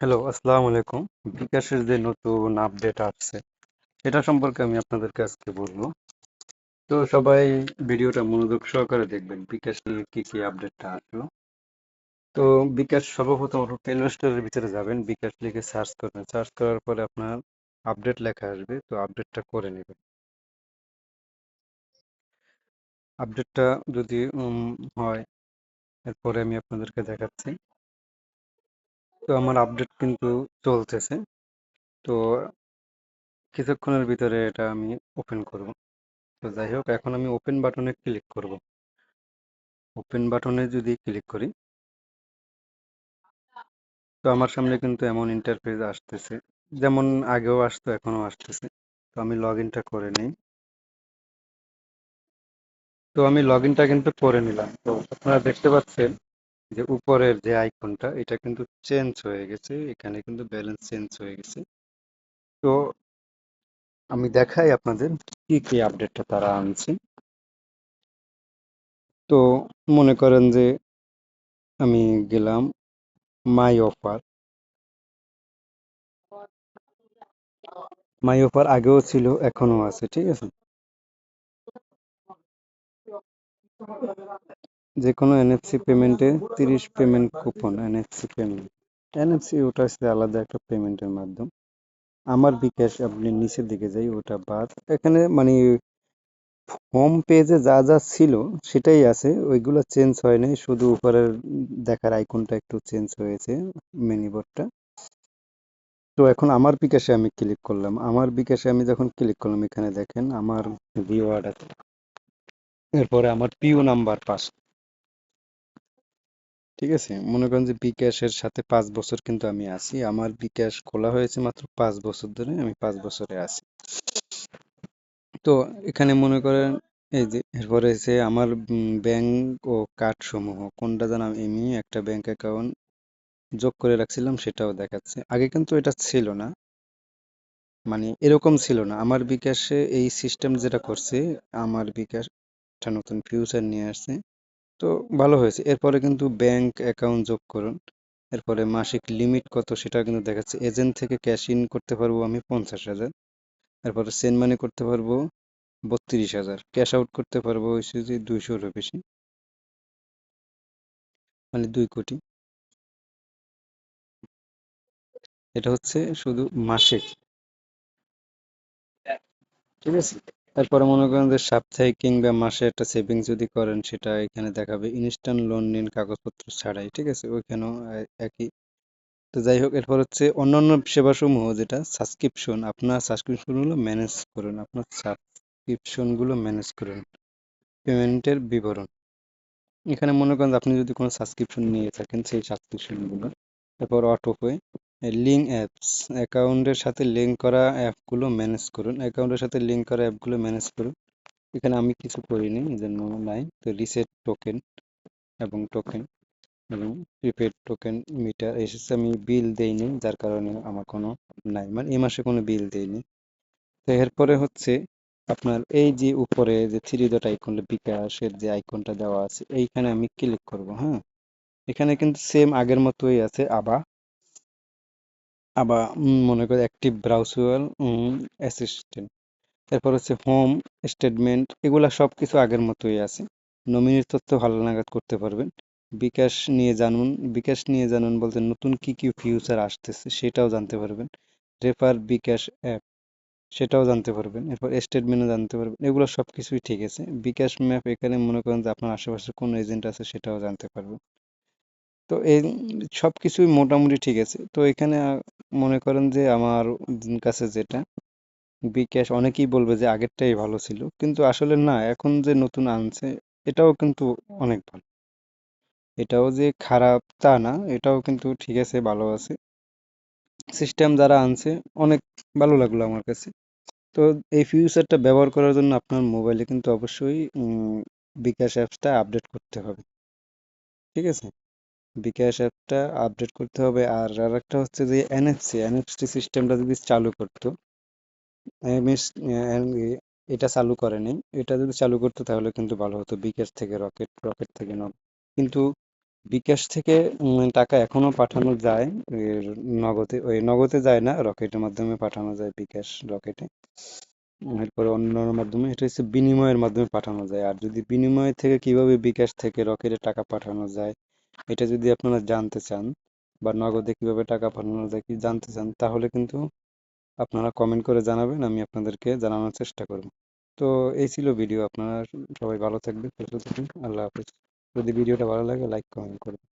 Hello আসসালামু আলাইকুম। বিকাশের যে নতুন আপডেট আসছে এটা সম্পর্কে আমি আপনাদেরকে আজকে বলব। তো সবাই ভিডিওটা মনোযোগ সহকারে দেখবেন বিকাশ নিয়ে কি কি আপডেটটা আসলো। তো বিকাশ সর্বপ্রথম প্লে স্টোরের ভিতরে যাবেন, বিকাশ লিখে সার্চ করবেন। সার্চ করার পরে আপনার আপডেট লেখা আসবে, তো আপডেটটা করে নেবেন। আপডেটটা যদি হয়, এরপরে আমি আপনাদেরকে দেখাচ্ছি। তো আমার আপডেট কিন্তু চলতেছে। তো কিছুক্ষণের ভিতরে এটা আমি ওপেন করব। তো যাই হোক, এখন আমি ওপেন বাটনে ক্লিক করব। ওপেন বাটনে যদি ক্লিক করি, তো আমার সামনে কিন্তু এমন ইন্টারফেস আসতেছে, যেমন আগেও আসতো এখনও আসতেছে। তো আমি লগ ইনটা করে নিই। তো আমি লগ ইনটা কিন্তু করে নিলাম। তো আপনারা দেখতে পাচ্ছেন যে উপরের যে আইকনটা, এটা কিন্তু চেঞ্জ হয়ে গেছে, এখানে কিন্তু ব্যালেন্স চেঞ্জ হয়ে গেছে। তো আমি দেখাই আপনাদের কি কি আপডেটটা তারা আনছে। তো মনে করেন যে আমি গেলাম মাই অফার। মাই অফার আগেও ছিল এখনও আছে, ঠিক আছে? যে কোনো এনএফসি পেমেন্টে তিরিশ payment coupon NFC payment NFC ওটা হচ্ছে আলাদা একটা পেমেন্টের মাধ্যম। আমার বিকাশ আপনি নিচের দিকে যাই, ওটা বাদ। এখানে মানে হোম পেজে যা যা ছিল সেটাই আছে, ওইগুলো চেঞ্জ হয় নাই, শুধু উপরের দেখার আইকনটা একটু চেঞ্জ হয়েছে মেনিবোর্ডটা তো এখন আমার বিকাশে আমি ক্লিক করলাম। আমার বিকাশে আমি যখন ক্লিক করলাম, এখানে দেখেন আমার রিওয়ার্ড আছে। এরপরে আমার পিও নাম্বার পাস ঠিক আছে? মনে করেন যে বিকাশের সাথে পাঁচ বছর কিন্তু আমি আছি। আমার বিকাশ খোলা হয়েছে মাত্র পাঁচ বছর ধরে, আমি পাঁচ বছরে আছি। তো এখানে মনে করেন, এই যে এরপরে হচ্ছে আমার ব্যাংক ও কার্ড সমূহ, কোনটা যেন আমি একটা ব্যাংক অ্যাকাউন্ট যোগ করে রাখছিলাম সেটাও দেখাচ্ছে। আগে কিন্তু এটা ছিল না। মানে এরকম ছিল না। আমার বিকাশে এই সিস্টেম যেটা করছে, আমার বিকাশ একটা নতুন ফিউচার নিয়ে আসছে। তো ভালো হয়েছে। এরপরে কিন্তু ব্যাংক অ্যাকাউন্ট যোগ করুন। এরপরে মাসিক লিমিট কত সেটা কিন্তু দেখাচ্ছে। এজেন্ট থেকে ক্যাশ ইন করতে পারব আমি পঞ্চাশ হাজার। এরপরে সেন্ড মানি করতে পারব বত্রিশ হাজার। ক্যাশ আউট করতে পারব হচ্ছে যে দুইশোরও বেশি। মানে দুই কোটি। এটা হচ্ছে শুধু মাসিক। ঠিক আছে। তারপরে মনে করেন যে সাপ্তাহিক কিংবা মাসে একটা সেভিংস যদি করেন, সেটা এখানে দেখাবে ইনস্ট্যান্ট লোন নিন কাগজপত্র ছাড়াই, ঠিক আছে? ওইখানেও একই। তো যাই হোক, এরপর হচ্ছে অন্যান্য সেবাসমূহ যেটা সাবস্ক্রিপশন আপনার সাবস্ক্রিপশনগুলো ম্যানেজ করুন, আপনার সাবস্ক্রিপশনগুলো ম্যানেজ করুন। পেমেন্টের বিবরণ। এখানে মনে করেন আপনি যদি কোনো সাবস্ক্রিপশন নিয়ে থাকেন, সেই সাবস্ক্রিপশনগুলো তারপর অটোপে লিঙ্ক অ্যাপস। অ্যাকাউন্টের সাথে লিঙ্ক করা অ্যাপগুলো ম্যানেজ করুন। অ্যাকাউন্টের সাথে লিঙ্ক করা অ্যাপগুলো ম্যানেজ করুন। এখানে আমি কিছু করিনি জন্য নাই তো রিসেট টোকেন এবং টোকেন এবং প্রিপেড টোকেন মিটার এসেছে। আমি বিল দেইনি, যার কারণে আমার কোনো নাই। মানে এই মাসে কোনো বিল দেইনি। তো এরপরে হচ্ছে আপনার এই যে উপরে যে থ্রি ডট আইকন, বিকাশের যে আইকনটা দেওয়া আছে, এইখানে আমি ক্লিক করব হ্যাঁ? এখানে কিন্তু সেম আগের মতোই আছে, আবার আবার মনে করি অ্যাক্টিভ ব্রাউজার অ্যাসিস্ট্যান্ট তারপর হচ্ছে হোম স্টেটমেন্ট এগুলা সব কিছু আগের মতোই আছে। নমিনির তথ্য ভালো নাগাদ করতে পারবেন। বিকাশ নিয়ে জানুন, বিকাশ নিয়ে জানুন বলতে নতুন কি কি ফিউচার আসতেছে সেটাও জানতে পারবেন। রেফার বিকাশ অ্যাপ সেটাও জানতে পারবেন। এরপর স্টেটমেন্টও জানতে পারবেন। এগুলো সব কিছুই ঠিক আছে। বিকাশ ম্যাপ এখানে মনে করেন যে আপনার আশেপাশে কোন এজেন্ট আছে সেটাও জানতে পারবেন। তো এই সব কিছুই মোটামুটি ঠিক আছে। তো এখানে মনে করেন যে আমার কাছে যেটা, বিকাশ অনেকেই বলবে যে আগেরটাই ভালো ছিল। কিন্তু আসলে না, এখন যে নতুন আনছে, এটাও কিন্তু অনেক ভালো। এটাও যে খারাপ তা না, এটাও কিন্তু ঠিক আছে, ভালো আছে। সিস্টেম যারা আনছে, অনেক ভালো লাগল আমার কাছে। তো এই ফিউচারটা ব্যবহার করার জন্য আপনার মোবাইলে কিন্তু অবশ্যই বিকাশ অ্যাপসটা আপডেট করতে হবে। ঠিক আছে? বিকাশ অ্যাপটা আপডেট করতে হবে। আর আর একটা হচ্ছে যে এনএফসি এনএফসি সিস্টেমটা যদি চালু করতো এমএস এটা চালু করেনি এটা যদি চালু করতো তাহলে কিন্তু ভালো হতো, বিকাশ থেকে রকেট রকেট থেকে নয় কিন্তু বিকাশ থেকে টাকা এখনও পাঠানো যায় নগদে, ওই নগদে যায় না, রকেটের মাধ্যমে পাঠানো যায় বিকাশ রকেটে। এরপরে অন্য মাধ্যমে, এটা হচ্ছে বিনিময়ের মাধ্যমে পাঠানো যায়। আর যদি বিনিময় থেকে কীভাবে বিকাশ থেকে রকেটে টাকা পাঠানো যায় এটা যদি আপনারা জানতে চান বা নগদে কীভাবে টাকা পাঠানো যায় কি জানতে চান, তাহলে কিন্তু আপনারা কমেন্ট করে জানাবেন, আমি আপনাদেরকে জানানোর চেষ্টা করব। তো এই ছিল ভিডিও আপনারা সবাই ভালো থাকবেন, সুস্থ থাকবেন, আল্লাহ হাফিজ। যদি ভিডিওটা ভালো লাগে লাইক কমেন্ট করবেন।